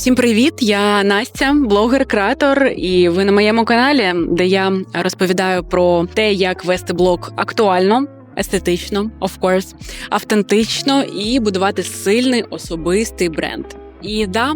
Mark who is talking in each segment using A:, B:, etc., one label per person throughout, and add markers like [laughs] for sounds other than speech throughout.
A: Всім привіт! Я Настя, блогер, креатор, і ви на моєму каналі, де я розповідаю про те, як вести блог актуально, естетично, of course, автентично і будувати сильний особистий бренд. І да,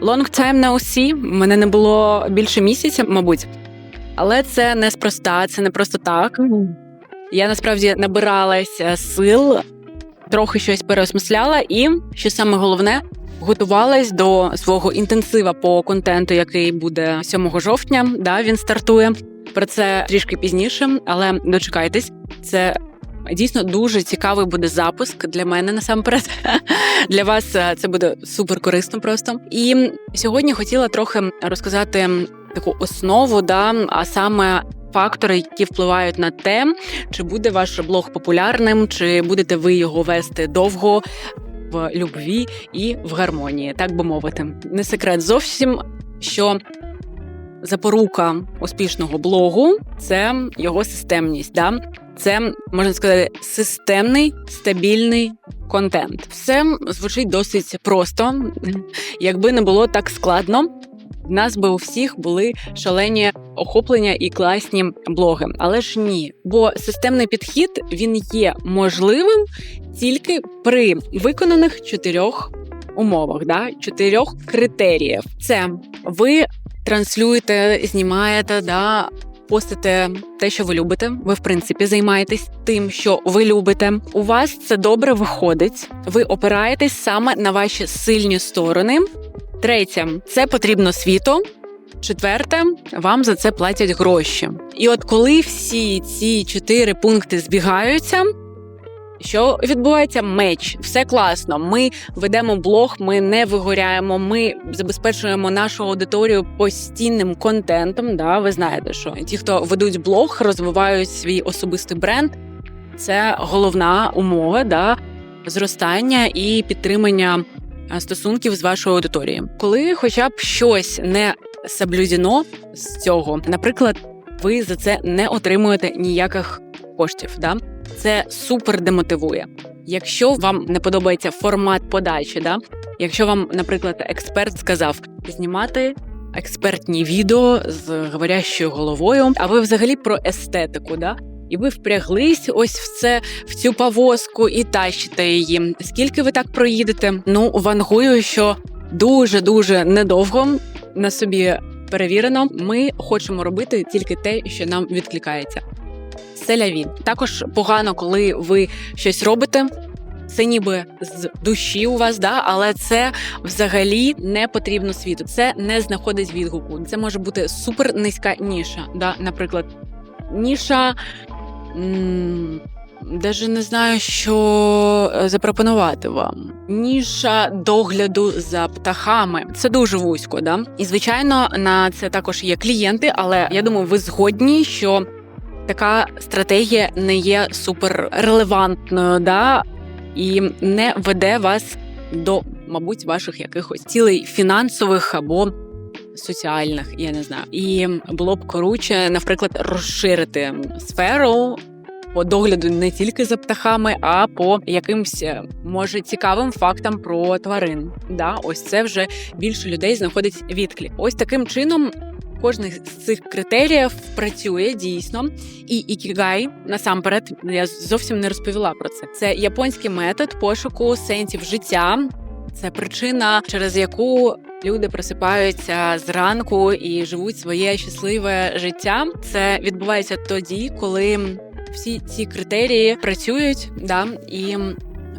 A: long time no see, мене не було більше місяця, мабуть, але це неспроста, це не просто так. Я насправді набиралася сил, трохи щось переосмисляла, і що саме головне, готувалась до свого інтенсива по контенту, який буде 7 жовтня. Да, він стартує. Про це трішки пізніше, але дочекайтесь, це. Дійсно дуже цікавий буде запуск для мене насамперед. [laughs] Для вас е, це буде супер корисно просто. І сьогодні хотіла трохи розказати таку основу, да, а саме фактори, які впливають на те, чи буде ваш блог популярним, чи будете ви його вести довго, в любві і в гармонії, так би мовити. Не секрет зовсім, що запорука успішного блогу це його системність. Да? Це можна сказати системний стабільний контент. Все звучить досить просто, якби не було так складно. В нас би у всіх були шалені охоплення і класні блоги, але ж ні, бо системний підхід він є можливим тільки при виконаних чотирьох умовах, да? чотирьох критеріїв. Це ви транслюєте, знімаєте, да. Постите те, що ви любите. Ви, в принципі, займаєтесь тим, що ви любите. У вас це добре виходить. Ви опираєтесь саме на ваші сильні сторони. Третє це потрібно світу. Четверте, вам за це платять гроші. І от коли всі ці чотири пункти збігаються, що відбувається меч, все класно. Ми ведемо блог, ми не вигоряємо. Ми забезпечуємо нашу аудиторію постійним контентом. Да, ви знаєте, що ті, хто ведуть блог, розвивають свій особистий бренд. Це головна умова да, зростання і підтримання стосунків з вашою аудиторією. Коли, хоча б щось не соблюдено з цього, наприклад, ви за це не отримуєте ніяких коштів. Да? Це супер демотивує. Якщо вам не подобається формат подачі, да? якщо вам, наприклад, експерт сказав знімати експертні відео з говорящою головою, а ви взагалі про естетику, да? І ви впряглись ось в це в цю повозку і тащите її. Скільки ви так проїдете? Ну вангую, що дуже дуже недовго на собі перевірено. Ми хочемо робити тільки те, що нам відкликається. Селяві також погано, коли ви щось робите. Це ніби з душі у вас, да, але це взагалі не потрібно світу. Це не знаходить відгуку. Це може бути супер низька ніша. Да? Наприклад, ніша Даже не знаю, що е, запропонувати вам. Ніша догляду за птахами. Це дуже вузько, да? І звичайно, на це також є клієнти, але я думаю, ви згодні, що така стратегія не є супер релевантною, да? і не веде вас до, мабуть, ваших якихось цілей фінансових або соціальних, я не знаю. І було б коротше, наприклад, розширити сферу по догляду не тільки за птахами, а по якимсь е, може цікавим фактам про тварин. Да, ось це вже більше людей знаходить відклик. Ось таким чином. Кожний з цих критеріїв працює дійсно, і ікігай насамперед я зовсім не розповіла про це. Це японський метод пошуку сенсів життя. Це причина, через яку люди просипаються зранку і живуть своє щасливе життя. Це відбувається тоді, коли всі ці критерії працюють, да, і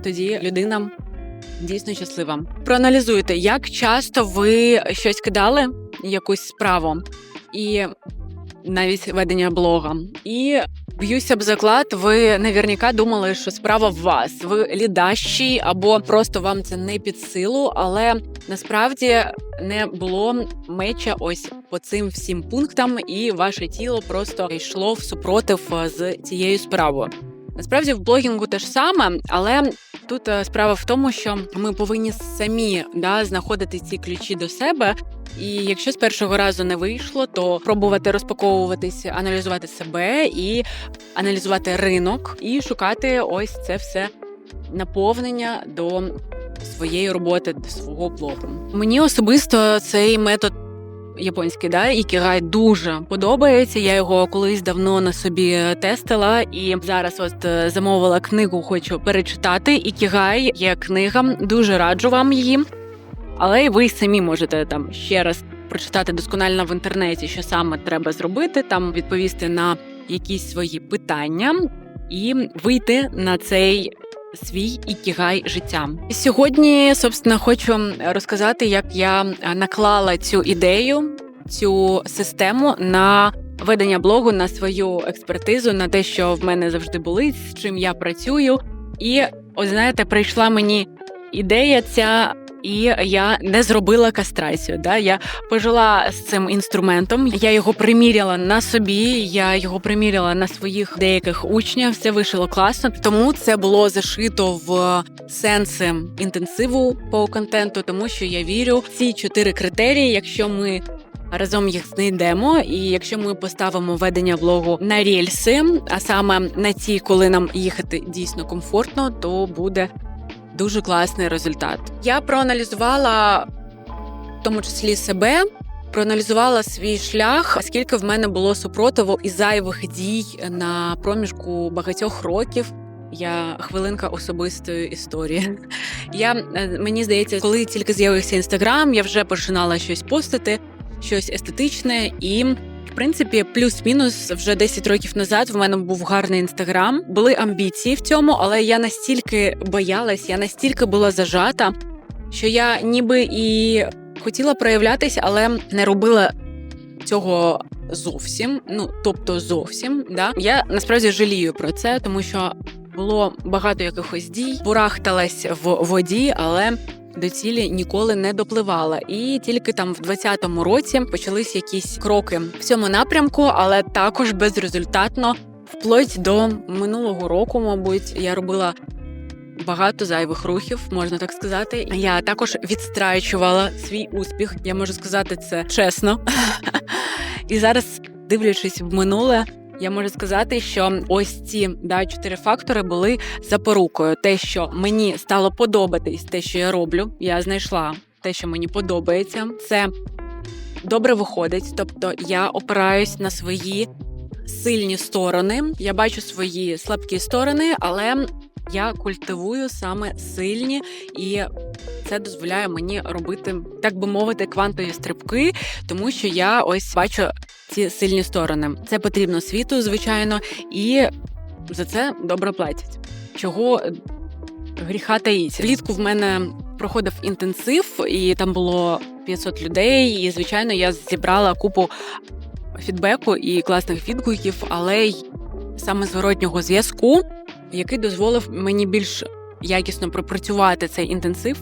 A: тоді людина дійсно щаслива. Проаналізуйте, як часто ви щось кидали, якусь справу, і навіть ведення блога. І б'юся б заклад, ви наверняка думали, що справа в вас. Ви лідащі, або просто вам це не під силу, але насправді не було меча ось по цим всім пунктам, і ваше тіло просто йшло в супротив з цією справою. Насправді в блогінгу те ж саме, але тут е, справа в тому, що ми повинні самі да, знаходити ці ключі до себе. І якщо з першого разу не вийшло, то пробувати розпаковуватися, аналізувати себе і аналізувати ринок, і шукати ось це все наповнення до своєї роботи, свого блогу. Мені особисто цей метод. Японський, да, ікігай дуже подобається. Я його колись давно на собі тестила, і зараз от е, замовила книгу, хочу перечитати. Ікігай є книга, дуже раджу вам її. Але й ви самі можете там ще раз прочитати досконально в інтернеті, що саме треба зробити, там відповісти на якісь свої питання і вийти на цей свій ікігай життя. Сьогодні, собственно, хочу розказати, як я наклала цю ідею, цю систему на ведення блогу, на свою експертизу, на те, що в мене завжди болить, з чим я працюю. І ось знаєте, прийшла мені ідея ця. І я не зробила кастрацію. Да? Я пожила з цим інструментом. Я його приміряла на собі. Я його приміряла на своїх деяких учнів. Все вийшло класно. Тому це було зашито в сенси інтенсиву по контенту, тому що я вірю в ці чотири критерії. Якщо ми Разом їх знайдемо, і якщо ми поставимо ведення блогу на рельси, а саме на ті, коли нам їхати дійсно комфортно, то буде дуже класний результат. Я проаналізувала в тому числі себе. Проаналізувала свій шлях, скільки в мене було супротиву і зайвих дій на проміжку багатьох років. Я хвилинка особистої історії. [laughs] Я е, мені здається, коли тільки з'явився інстаграм, я вже починала щось постити, щось естетичне і принципі, плюс-мінус вже 10 років назад в мене був гарний інстаграм. Були амбіції в цьому, але я настільки боялась, я настільки була зажата, що я ніби і хотіла проявлятися, але не робила цього зовсім. Ну тобто, зовсім да я насправді жалію про це, тому що було багато якихось дій, бурахталась в воді, але до цілі ніколи не допливала. І тільки там в 20-му році почались якісь кроки в цьому напрямку, але також безрезультатно, вплоть до минулого року, мабуть, я робила. Багато зайвих рухів, можна так сказати. Я також відстрачувала свій успіх. Я можу сказати це чесно. [laughs] І зараз, дивлячись в минуле, я можу сказати, що ось ці да чотири фактори були запорукою. Те, що мені стало подобатись, те, що я роблю, я знайшла те, що мені подобається. Це добре виходить. Тобто я опираюсь на свої сильні сторони. Я бачу свої слабкі сторони, але я культивую саме сильні, і це дозволяє мені робити, так би мовити, квантові стрибки, тому що я ось бачу ці сильні сторони. Це потрібно світу, звичайно, і за це добре платять. Чого гріха таїться. Влітку в мене проходив інтенсив, і там було 500 людей. І звичайно, я зібрала купу фідбеку і класних відгуків, але й саме зворотнього зв'язку який дозволив мені більш якісно пропрацювати цей інтенсив.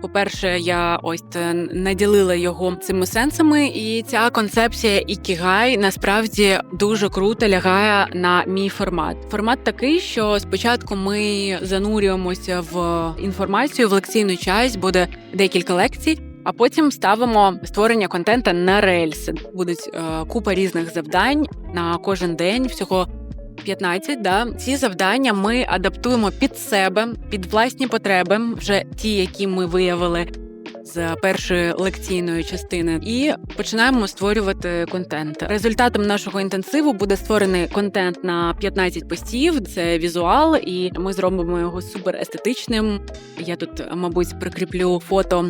A: По-перше, я ось е, наділила його цими сенсами, і ця концепція ікігай насправді дуже круто лягає на мій формат. Формат такий, що спочатку ми занурюємося в інформацію в лекційну часть, буде декілька лекцій. А потім ставимо створення контента на рельси. Будуть е, купа різних завдань на кожен день. Всього 15, да, ці завдання ми адаптуємо під себе, під власні потреби, вже ті, які ми виявили. З першої лекційної частини і починаємо створювати контент. Результатом нашого інтенсиву буде створений контент на 15 постів. Це візуал, і ми зробимо його супер естетичним. Я тут, мабуть, прикріплю фото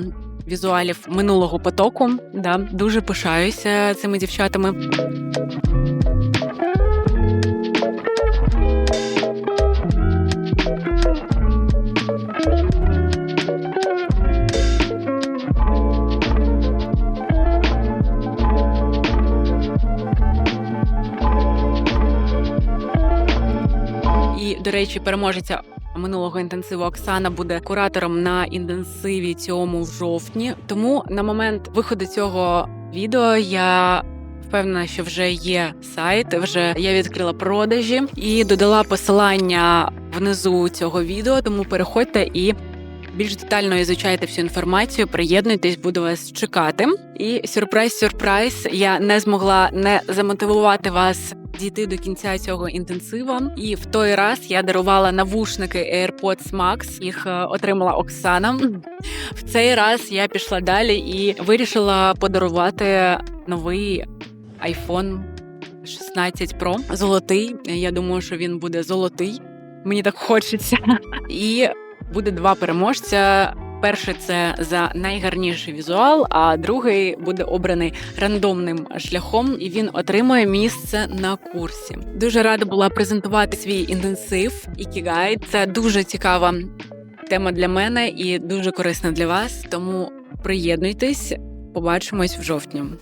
A: візуалів минулого потоку. Да, Дуже пишаюся цими дівчатами. Речі, переможеця минулого інтенсиву Оксана буде куратором на інтенсиві цьому в жовтні. Тому на момент виходу цього відео я. Впевнена, що вже є сайт, вже я відкрила продажі і додала посилання внизу цього відео. Тому переходьте і більш детально ізучайте всю інформацію. Приєднуйтесь, буду вас чекати. І сюрприз, сюрприз, я не змогла не замотивувати вас дійти до кінця цього інтенсива. І в той раз я дарувала навушники AirPods Max. Їх е, отримала Оксана. В цей раз я пішла далі і вирішила подарувати новий iPhone 16 Pro. Золотий. Я думаю, що він буде золотий. Мені так хочеться. І буде два переможця. Перший це за найгарніший візуал, а другий буде обраний рандомним шляхом, і він отримує місце на курсі. Дуже рада була презентувати свій інтенсив Ікігай. Це дуже цікава тема для мене і дуже корисна для вас. Тому приєднуйтесь. Побачимось в жовтні.